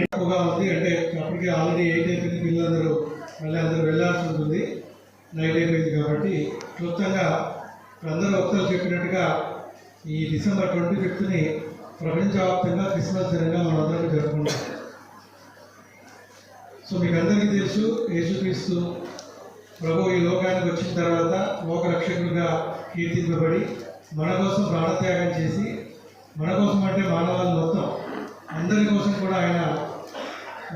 ఎక్కువగా ఉంది అంటే అప్పటికి ఆల్రెడీ ఎయిట్ అయిపోయింది పిల్లలందరూ. మళ్ళీ అందరూ వెళ్ళాల్సి ఉంటుంది. నైట్ అయిపోయింది కాబట్టి క్లుప్తంగా అందరూ ఒకసారి చెప్పినట్టుగా ఈ డిసెంబర్ ట్వంటీ ఫిఫ్త్ని ప్రపంచవ్యాప్తంగా క్రిస్మస్ దినంగా మనందరికీ జరుపుకుంటాం. సో మీకు అందరికీ తెలుసు యేసుక్రీస్తు ప్రభు ఈ లోకానికి వచ్చిన తర్వాత లోక రక్షకుడిగా కీర్తింపబడి మన కోసం ప్రాణత్యాగం చేసి మన కోసం అంటే మానవాళి మొత్తం అందరి కోసం కూడా ఆయన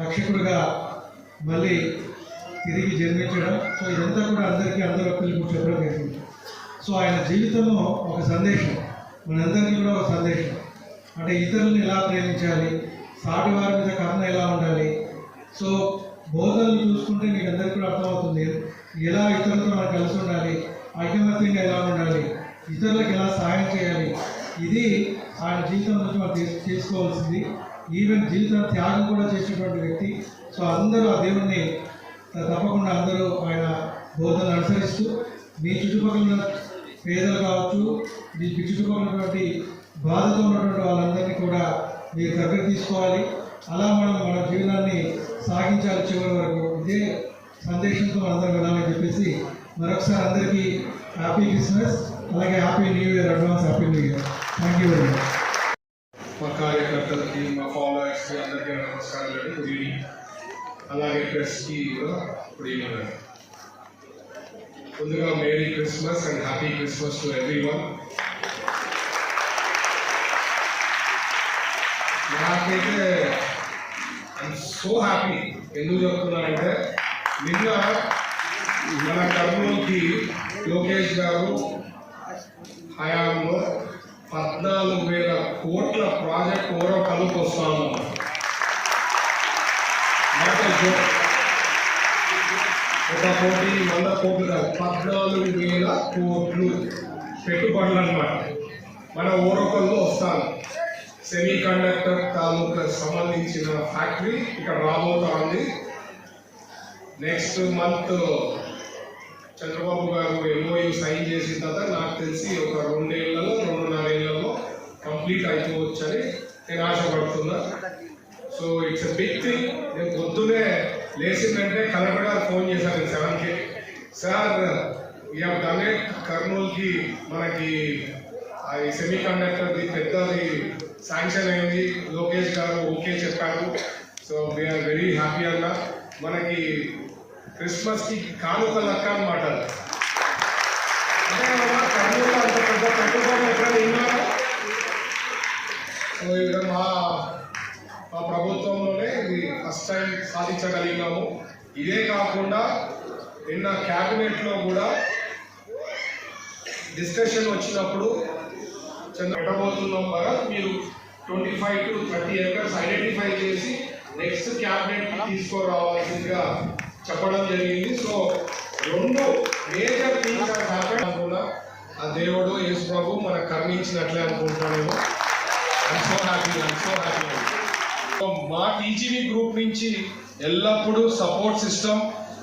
రక్షకుడిగా మళ్ళీ తిరిగి జన్మించడం. సో ఇదంతా కూడా అందరికీ అందరూ పిలుపు చెప్పడం జరిగింది. సో ఆయన జీవితంలో ఒక సందేశం. మనందరికీ కూడా ఒక సందేశం. అంటే ఇతరులను ఎలా ప్రేమించాలి? సాటి వారి మీద కరుణ ఎలా ఉండాలి? సో బోధనలు చూసుకుంటే మీకు అందరికీ కూడా అర్థమవుతుంది. ఎలా ఇతరులతో మనం కలిసి ఉండాలి? ఐకమత్యంగా ఎలా ఉండాలి? ఇతరులకు ఎలా సహాయం చేయాలి? ఇది ఆయన జీవితంలో చేసుకోవాల్సింది. ఈవెన్ జీవితం త్యాగం కూడా చేసినటువంటి వ్యక్తి. సో అందరూ ఆ దేవుణ్ణి తప్పకుండా అందరూ ఆయన బోధనలు అనుసరిస్తూ మీ చుట్టుపక్కల ఉన్న పేదలు కావచ్చు మీ మీ చుట్టుపక్కల ఉన్నటువంటి బాధతో ఉన్నటువంటి వాళ్ళందరినీ కూడా మీరు దగ్గర తీసుకోవాలి. అలా మనం మన జీవనాన్ని సాగించాలి చివరి వరకు. ఇదే సందేశంతో అందరం వెళ్ళాలని చెప్పేసి మరొకసారి అందరికీ హ్యాపీ క్రిస్మస్. అలాగే happy new year advance happy new year thank you very much మా కార్యకర్తలకి మా ఫాలోవర్స్కి అందరికీ నమస్కారాలు అండి గుడ్ ఈవినింగ్ అలాగే ప్రెస్కి కూడా గుడ్ ఈవినింగ్ అండి ముందుగా merry Christmas and happy Christmas to everyone నాకైతే ఐఎమ్ సో హ్యాపీ ఎందుకు చెప్తున్నానంటే నిన్న మన కర్నూలుకి లోకేష్ గారు హయాంలో పద్నాలుగు వేల కోట్ల ప్రాజెక్ట్ ఓరో వస్తాము ఒక కోటి వంద కోట్లు కాదు పద్నాలుగు వేల కోట్లు పెట్టుబడులు అనమాట మన ఓరకల్లో వస్తాను. సెమీ కండక్టర్ తాలూకా సంబంధించిన ఫ్యాక్టరీ ఇక్కడ రాబోతా ఉంది నెక్స్ట్ మంత్ చంద్రబాబు గారు ఎంఓయూ సైన్ చేసిన తర్వాత నాకు తెలిసి ఒక రెండేళ్ళలో రెండున్నరేళ్ళలో కంప్లీట్ అయిపోవచ్చని నేను ఆశపడుతున్నా. So it's a big thing నేను పొద్దునే లేచిందంటే కలెక్టర్ గారు ఫోన్ చేశాను సెవెన్కి. సార్ యూ డన్ కర్నూలుకి మనకి అది ఈ సెమీ కండక్టర్ది పెద్దది శాంక్షన్ అయింది. లోకేష్ గారు ఓకే చెప్పారు. సో వీఆర్ వెరీ హ్యాపీ అన్న. మనకి క్రిస్మస్కి కానుక లక్క అనమాట అంటే అంత పెద్ద పెట్టుబడి విన్నారా సో ఇక్కడ మా మా ప్రభుత్వంలోనే ఇది ఫస్ట్ టైం సాధించగలిగినాము. ఇదే కాకుండా నిన్న క్యాబినెట్లో కూడా డిస్కషన్ వచ్చినప్పుడు పెట్టబోతున్నాం కదా మీరు twenty five to thirty acres identify చేసి నెక్స్ట్ క్యాబినెట్ తీసుకురావాల్సిందిగా చెప్పడం జరిగింది. సో రెండు మేజర్ థింగ్స్ హ్యాపెన్ కూడా ఆ దేవుడు యేసు ప్రభు మనకు కర్ణించినట్లే అనుకుంటున్నాను I'm so happy I'm so happy మా టీజీవీ గ్రూప్ నుంచి ఎల్లప్పుడూ support system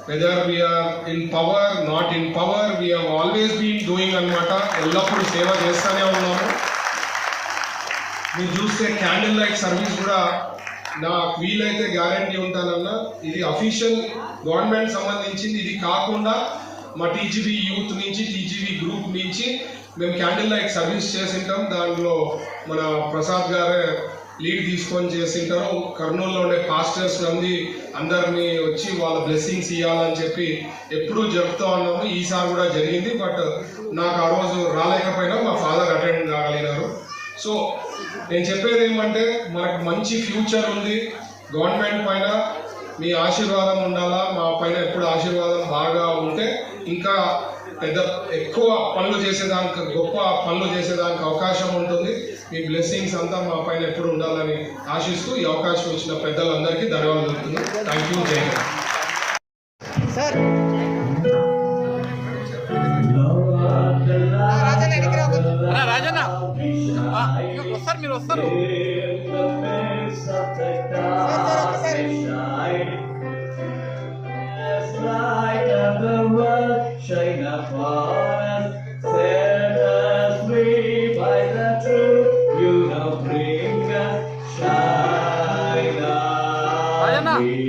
whether we are in power not in power we are always been doing అన్నమాట. ఎల్లప్పుడూ సేవ చేస్తూనే ఉన్నాము. మీరు చూస్తే క్యాండిల్ లైట్ సర్వీస్ కూడా నాకు వీలైతే గ్యారంటీ ఉంటానన్నా ఇది అఫీషియల్ గవర్నమెంట్ సంబంధించింది ఇది కాకుండా మా టీజీబీ యూత్ నుంచి టీజీబీ గ్రూప్ నుంచి మేము క్యాండిల్ లైట్ సర్వీస్ చేసింటాం. దాంట్లో మన ప్రసాద్ గారే లీడ్ తీసుకొని చేసింటారు. కర్నూలులో ఉండే పాస్టర్స్ మంది అందరినీ వచ్చి వాళ్ళ బ్లెస్సింగ్స్ ఇవ్వాలని చెప్పి ఎప్పుడూ జరుపుతూ ఉన్నాము. ఈసారి కూడా జరిగింది. బట్ నాకు ఆ రోజు రాలేకపోయినా మా ఫాదర్ అటెండ్ కాగలిగిన సో నేను చెప్పేది ఏమంటే మనకు మంచి ఫ్యూచర్ ఉంది. గవర్నమెంట్ పైన మీ ఆశీర్వాదం ఉండాలా? మా పైన ఎప్పుడు ఆశీర్వాదం బాగా ఉంటే ఇంకా పెద్ద ఎక్కువ పనులు చేసేదానికి గొప్ప పనులు చేసేదానికి అవకాశం ఉంటుంది. మీ బ్లెస్సింగ్స్ అంతా మా పైన ఎప్పుడు ఉండాలని ఆశిస్తూ ఈ అవకాశం ఇచ్చిన పెద్దలందరికీ ధన్యవాదాలు thank you Jai Hind. mi lo. Shine you. Shine me.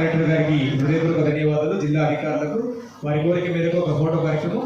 Collector గారికి హృదయపూర్వక ధన్యవాదాలు. జిల్లా అధికారులకు వారి కోరిక మేరకు ఒక ఫోటో కార్యక్రమం